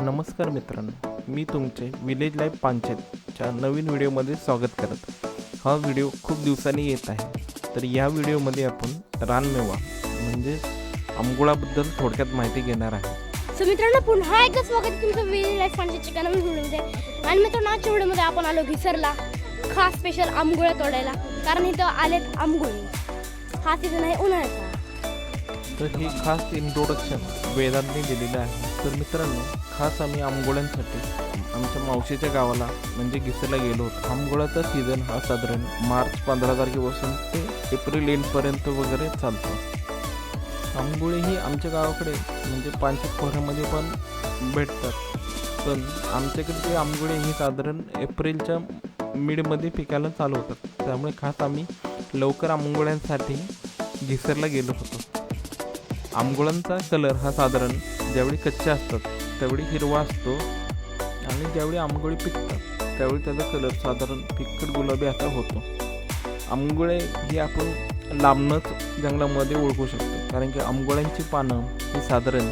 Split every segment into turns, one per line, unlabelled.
नमस्कार मित्रांनो मी तुमचे विलेज लाईफ पांचेतच्या नवीन व्हिडिओमध्ये स्वागत करत. हा व्हिडिओ खूप दिवसांनी येत आहे. तर या व्हिडिओमध्ये आपण रानमेवा म्हणजे आंबोळाबद्दल थोडक्यात माहिती घेणार आहे.
सो मित्रांनो पुन्हा एकदा स्वागत तुमचं विलेज लाईफ फांडच्या नवीन व्हिडिओमध्ये. आणि मित्रांनो आजच्या व्हिडिओमध्ये आपण आलो घिसरला खास स्पेशल आंबगुळ्या तोडायला. कारण इथं आलेत आंबगुळी हा सीझन आहे उन्हाळ्याचा.
तर ही खास इंट्रोडक्शन वेदांतने दिलेलं आहे. तर मित्रांनो खास आम्ही आंबोळ्यांसाठी आमच्या मावशीच्या गावाला म्हणजे घिसरला गेलो होतो. आंबोळाचा सीझन हा साधारण मार्च पंधरा तारखेपासून ते एप्रिल एंडपर्यंत वगैरे चालतो. आंबोळे ही आमच्या गावाकडे म्हणजे पानशेत खोऱ्यामध्ये पण भेटतात. पण आमच्याकडे ते आंबोळे ही साधारण एप्रिलच्या मिडमध्ये पिकायला चालू होतात. त्यामुळे खास आम्ही लवकर आंबोळ्यांसाठी घिसरला गेलो होतो. आंबोळांचा कलर हा साधारण ज्यावेळी कच्चे असतात त्यावेळी हिरवा असतो आणि ज्यावेळी आंबोळी पिकतात त्यावेळी त्याचा कलर साधारण फिक्कट गुलाबी असा होतो. आंबोळे ही आपण लांबनच जंगलामध्ये ओळखू शकतो कारण की आंबोळ्यांची पानं ही साधारण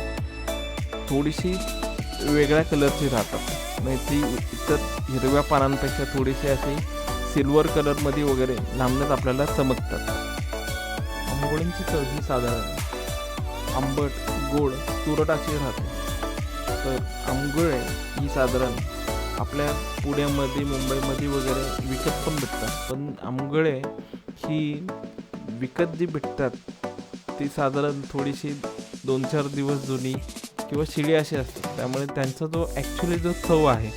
थोडीशी वेगळ्या कलरची राहतात. म्हणजे ती इतर हिरव्या पानांपेक्षा थोडीशी अशी सिल्वर कलरमध्ये वगैरे लांबनच आपल्याला चमकतात. आंबोळ्यांची चव ही साधारण आंबट गोड तुरट अशी राहते. तर आंघोळे ही साधारण आपल्या पुण्यामध्ये मुंबईमध्ये वगैरे विकत पण भेटतात. पण आंबोळे ही विकत जी भेटतात ती साधारण थोडीशी दोन चार दिवस जुनी किंवा शिळी अशी असतात. त्यामुळे त्यांचा जो ॲक्च्युली जो चव आहे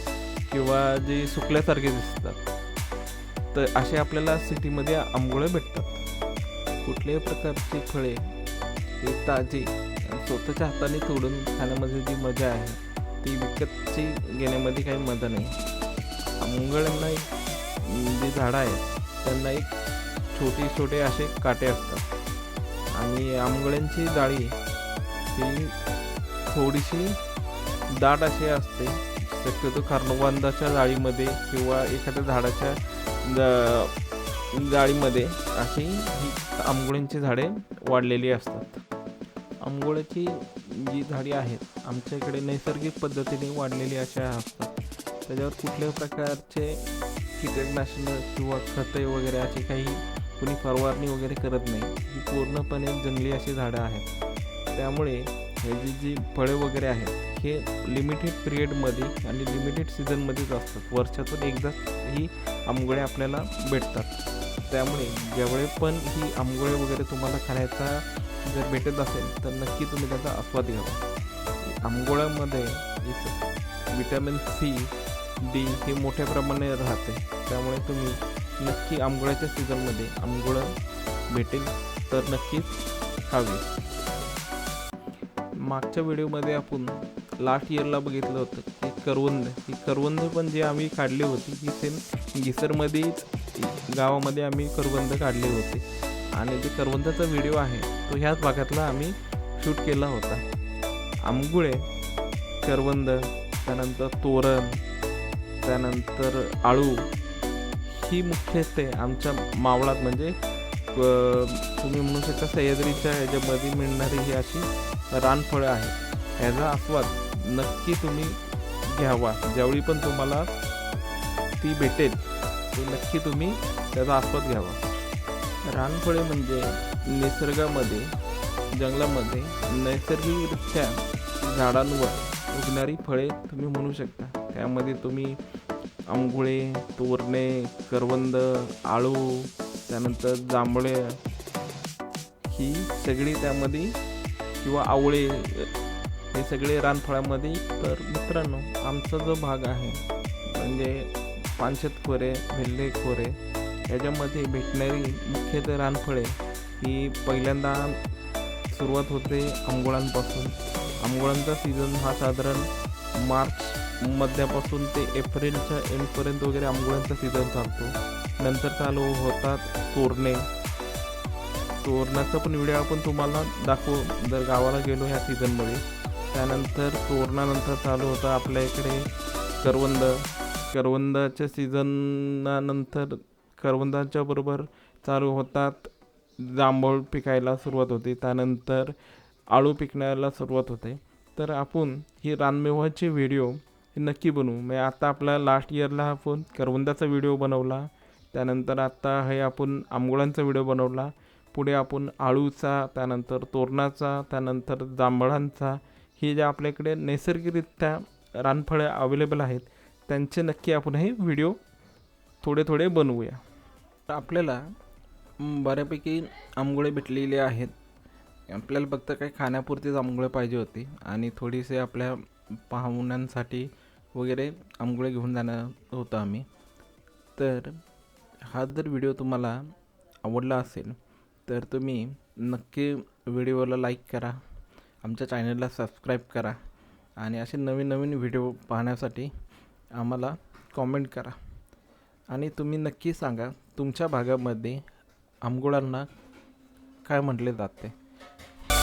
किंवा जे सुकल्यासारखे दिसतात तर असे आपल्याला सिटीमध्ये आंबोळे भेटतात. कुठल्याही प्रकारची फळे हे ताजी स्वतःच्या हाताने तोडून खाण्यामध्ये जी मजा आहे ती विकतची घेण्यामध्ये काही मजा नाही. मुंगळ्यांना एक झाडं आहेत त्यांना एक छोटे छोटे असे काटे असतात. आणि आंबगळ्यांची जाळी ही थोडीशी दाट अशी असते. शक्यतो कार्नवांदाच्या जाळीमध्ये किंवा एखाद्या झाडाच्या जा- जाळीमध्ये अशी ही आंबगळ्यांची झाडे वाढलेली असतात. आंबोळ्याची जी झाडी आहेत आमच्या इकडे नैसर्गिक पद्धतीने वाढलेली अशा असतात. त्याच्यावर कुठल्याही प्रकारचे कीटकनाशनं किंवा खते वगैरे अशी काही कुणी फवारणी वगैरे करत नाही. ही पूर्णपणे जंगली अशी झाडं आहेत. त्यामुळे ह्याची जी फळे वगैरे आहेत हे लिमिटेड पिरियडमध्ये आणि लिमिटेड सीझनमध्येच असतात. वर्षातून एकदाच ही आंबोळे आपल्याला भेटतात. त्यामुळे ज्यावेळे पण ही आंबोळे वगैरे तुम्हाला खाण्याचा जर भेटत असेल तर नक्की तुम्ही त्याचा आस्वाद घ्यावा आंबोळ्यामध्ये विटॅमिन सी डी हे मोठ्या प्रमाणे राहते. त्यामुळे तुम्ही नक्की आंबोळ्याच्या सीझनमध्ये आंबोळं भेटेल तर नक्कीच खावी. मागच्या व्हिडिओमध्ये आपण लास्ट इयरला बघितलं होतं की करवंद. ही करवंद पण जे आम्ही काढली होती ही सेम गिसरमध्येच गावामध्ये आम्ही करवंद काढले होते. आणि जे करवंदाचा व्हिडिओ आहे तो ह्याच भागातला आम्ही शूट केला होता. आंबुळे करवंद त्यानंतर तोरण त्यानंतर आळू ही मुख्यत्वे आमच्या मावळात म्हणजे तुम्ही म्हणू शकता सह्याद्रीच्या ह्याच्यामध्ये मिळणारी ही अशी रानफळं आहेत. ह्याचा आस्वाद नक्की तुम्ही घ्यावा. ज्यावेळी पण तुम्हाला ती भेटेल ती नक्की तुम्ही त्याचा आस्वाद घ्यावा. रानफळे म्हणजे निसर्गामध्ये जंगलामध्ये नैसर्गिकरित्या झाडांवर उगणारी फळे तुम्ही म्हणू शकता. त्यामध्ये तुम्ही आंघोळे तोरणे करवंद आळू त्यानंतर जांभळे ही सगळी त्यामध्ये किंवा आवळे हे सगळे रानफळामध्ये. तर मित्रांनो आमचा जो भाग आहे म्हणजे पानशेत खोरे भेल्ले खोरे याच्यामध्ये भेटणारी मुख्यतः रानफळे ही पहिल्यांदा सुरुवात होते आंबोळांपासून आंबोळांचा सीझन हा साधारण मार्च मध्यापासून ते एप्रिलच्या एंडपर्यंत वगैरे आंबोळ्यांचा सीझन चालतो. नंतर चालू होतात तोरणे. तोरणाचा पण व्हिडिओ आपण तुम्हाला दाखवू. जर गावाला गेलो ह्या सीझनमध्ये त्यानंतर तोरणानंतर चालू होतं आपल्या इकडे करवंद. करवंदाच्या सीझनानंतर करवंदाच्या बरोबर चालू होतात. जांभूळ पिकायला सुरुवात होते. त्यानंतर आळू पिकण्याला सुरुवात होते. तर आपण ही रानमेव्हाचे व्हिडिओ हे नक्की बनवू. म्हणजे आता आपला लास्ट इयरला आपण करवंदाचा व्हिडिओ बनवला. त्यानंतर आत्ता हे आपण आंबोळ्यांचा व्हिडिओ बनवला. पुढे आपण आळूचा त्यानंतर तोरणाचा त्यानंतर जांभळांचा. हे जे आपल्याकडे नैसर्गिकरित्या रानफळे अवेलेबल आहेत त्यांचे नक्की आपण हे व्हिडिओ थोडे थोडे बनवूया. तर आपल्याला बऱ्यापैकी आंघोळे भेटलेले आहेत. आपल्याला फक्त काही खाण्यापुरतीच आंघोळे पाहिजे होती. आणि थोडीसे आपल्या पाहुण्यांसाठी वगैरे आंघोळे घेऊन जाणार होतं आम्ही. तर हा जर व्हिडिओ तुम्हाला आवडला असेल तर तुम्ही नक्की व्हिडिओला लाईक करा. आमच्या चॅनलला सबस्क्राईब करा. आणि असे नवीन नवीन व्हिडिओ पाहण्यासाठी आम्हाला कॉमेंट करा. आणि तुम्ही नक्की सांगा तुमच्या भागामध्ये आंबोळांना काय म्हटले जाते?